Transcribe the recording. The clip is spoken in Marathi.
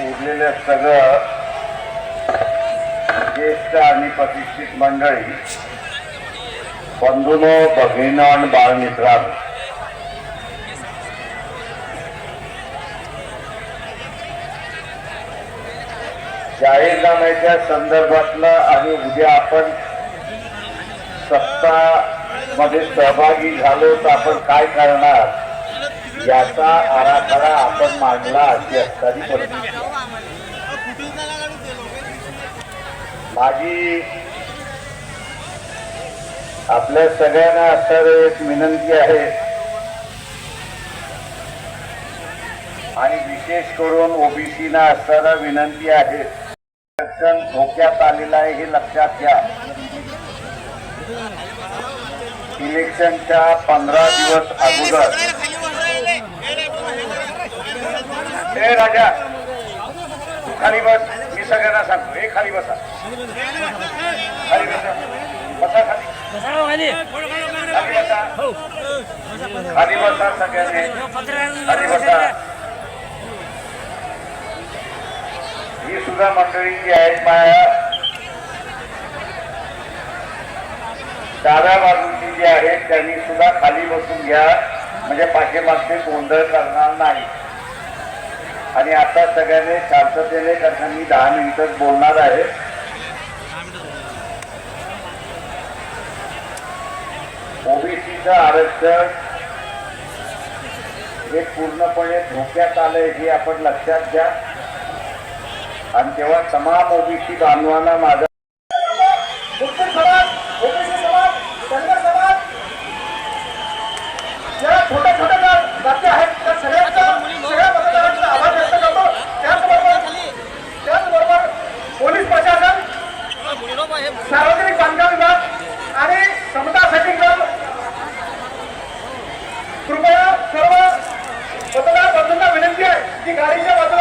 उरलेल्या सगळं ज्येष्ठ आणि प्रतिष्ठित मंडळी बंधूनो भगिनीनो आणि बाळमित्रांनो जाहीरनाम्याच्या संदर्भातलं आणि उद्या आपण सत्ता मध्ये सहभागी झालो तर आपण काय करणार? याचा आराखडा आपण मांडला अशी असणारी परिस्थिती. माझी आपल्या सगळ्यांना असणारी एक विनंती आहे. आणि विशेष करून ओबीसीना असणारा विनंती आहे. आरक्षण धोक्यात आलेलं आहे हे लक्षात घ्या. इलेक्शनच्या पंधरा दिवस अगोदर हे राजा. तू खाली बस. मी सगळ्यांना सांगतो. हे खाली बसा. खाली बसा. बसा खाली. खाली बसा. खाली बसा सगळ्यांनी. खाली बसा. ही सुद्धा मंडळी जी आहेत माया डाव्या बाजूची जी आहेत त्यांनी सुद्धा खाली बसून घ्या. म्हणजे पाठीमागचे गोंधळ करणार नाही. आणि आता सगळ्यांनी शांततेने कारण मी दहा मिनिटच बोलणार आहे. ओबीसीचं आरक्षण हे पूर्णपणे धोक्यात आलंय हे आपण लक्षात घ्या. आणि तेव्हा तमाम ओबीसी बांधवांना माझा विनंती की गाडीच्या